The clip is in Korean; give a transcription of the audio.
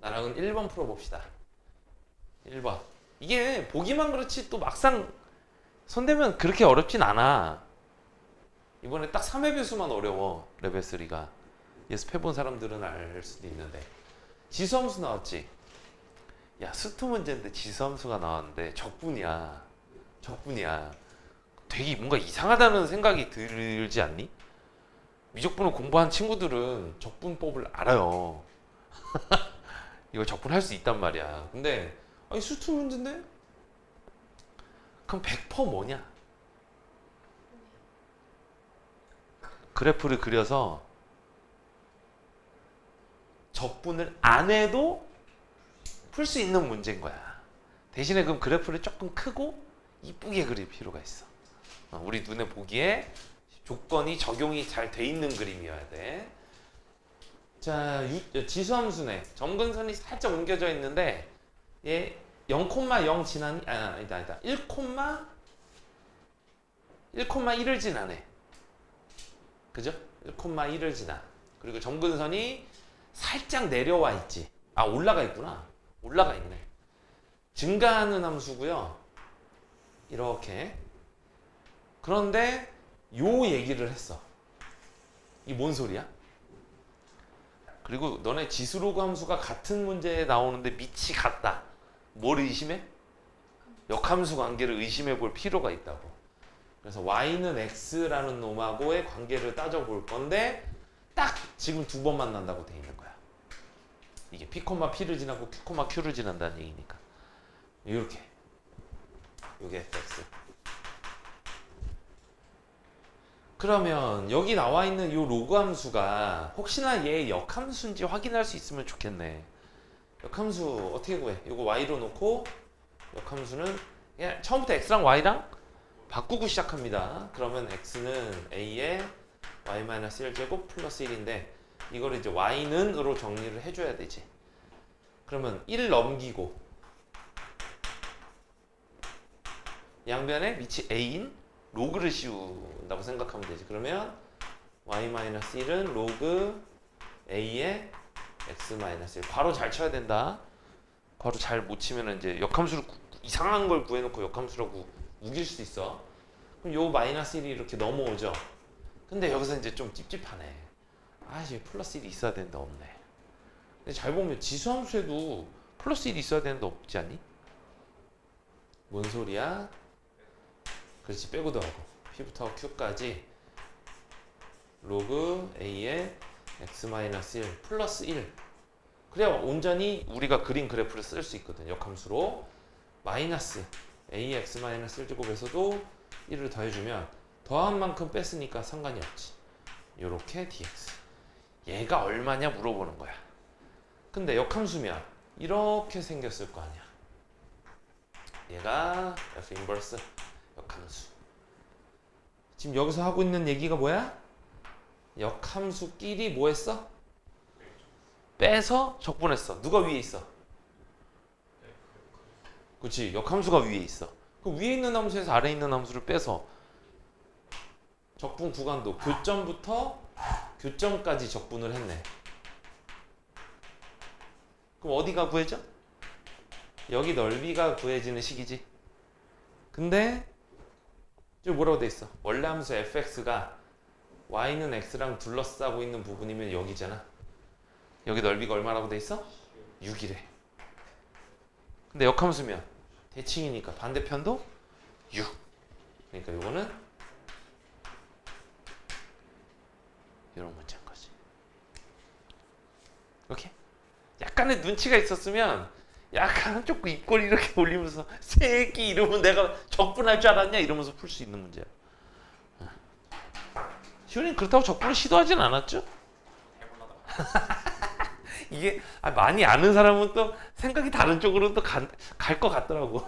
나랑은 1번 풀어봅시다. 1번. 이게 보기만 그렇지 또 막상 손대면 그렇게 어렵진 않아. 이번에 딱 3회 배수만 어려워. 레벨 3가. 예습해본 사람들은 알 수도 있는데. 지수함수 나왔지? 야, 스투 문제인데 지수함수가 나왔는데 적분이야. 적분이야. 되게 뭔가 이상하다는 생각이 들지 않니? 미적분을 공부한 친구들은 적분법을 알아요. 이거 적분할 수 있단 말이야. 근데 아니 수투 문제인데? 그럼 100% 뭐냐? 그래프를 그려서 적분을 안 해도 풀 수 있는 문제인 거야. 대신에 그럼 그래프를 조금 크고 이쁘게 그릴 필요가 있어. 어, 우리 눈에 보기에 조건이 적용이 잘 돼 있는 그림이어야 돼. 자, 유- 지수함수네. 점근선이 살짝 옮겨져 있는데 얘 0,0 지나니? 아, 아니다, 아니다. 1, 1,1을 지나네. 그죠? 1,1을 지나. 그리고 점근선이 살짝 내려와 있지. 아, 올라가 있구나. 올라가 있네. 증가하는 함수고요. 이렇게. 그런데 요 얘기를 했어. 이 뭔 소리야? 그리고 너네 지수로그 함수가 같은 문제에 나오는데 밑이 같다. 뭘 의심해? 역함수 관계를 의심해 볼 필요가 있다고. 그래서 y는 x라는 놈하고의 관계를 따져 볼 건데 딱 지금 두 번 만난다고 돼 있는 거야. 이게 p, p를 지나고 q, q를 지난다는 얘기니까. 이렇게. 요게 fx. 그러면 여기 나와 있는 요 로그 함수가 혹시나 얘 역함수인지 확인할 수 있으면 좋겠네. 역함수 어떻게 구해? 이거 y로 놓고 역함수는 그냥 처음부터 x랑 y랑 바꾸고 시작합니다. 그러면 x는 a에 y-1 제곱 플러스 1인데 이거를 이제 y는으로 정리를 해줘야 되지. 그러면 1 넘기고 양변에 밑이 a인 로그를 씌운다고 생각하면 되지. 그러면 y-1은 로그 a의 x-1 괄호 잘 쳐야 된다. 괄호 잘 못 치면 이제 역함수를 구- 이상한 걸 구해놓고 역함수라고 우길 수 있어. 그럼 요 마이너스 1이 이렇게 넘어오죠. 근데 여기서 이제 좀 찝찝하네. 아씨 플러스 1이 있어야 되는데 없네. 근데 잘 보면 지수함수에도 플러스 1이 있어야 되는데 없지 않니? 뭔 소리야? 그렇지 빼고도 하고. P부터 q까지 로그 a의 x-1 플러스 1 그래야 온전히 우리가 그린 그래프를 쓸 수 있거든. 역함수로 마이너스 ax-1제곱에서도 1을 더해주면 더한 만큼 뺐으니까 상관이 없지. 요렇게 dx. 얘가 얼마냐 물어보는 거야. 근데 역함수면 이렇게 생겼을 거 아니야. 얘가 f 인버스 역함수. 지금 여기서 하고 있는 얘기가 뭐야? 역함수끼리 뭐 했어? 빼서 적분했어. 누가 위에 있어? 그렇지. 역함수가 위에 있어. 그 위에 있는 함수에서 아래에 있는 함수를 빼서 적분 구간도 교점부터 교점까지 적분을 했네. 그럼 어디가 구해져? 여기 넓이가 구해지는 식이지. 근데 지금 뭐라고 돼 있어? 원래 함수 fx가 y는 x랑 둘러싸고 있는 부분이면 여기잖아. 여기 넓이가 얼마라고 돼 있어? 6이래. 근데 역함수면 대칭이니까 반대편도 6. 그러니까 요거는 이런 문제인 거지. 오케이? 약간의 눈치가 있었으면 약간 한쪽 입꼬리 이렇게 올리면서 새끼 이러면 내가 적분할 줄 알았냐 이러면서 풀 수 있는 문제야. 시원이 그렇다고 적분을 시도하진 않았죠? 이게 아, 많이 아는 사람은 또 생각이 다른 쪽으로 또 갈 것 같더라고.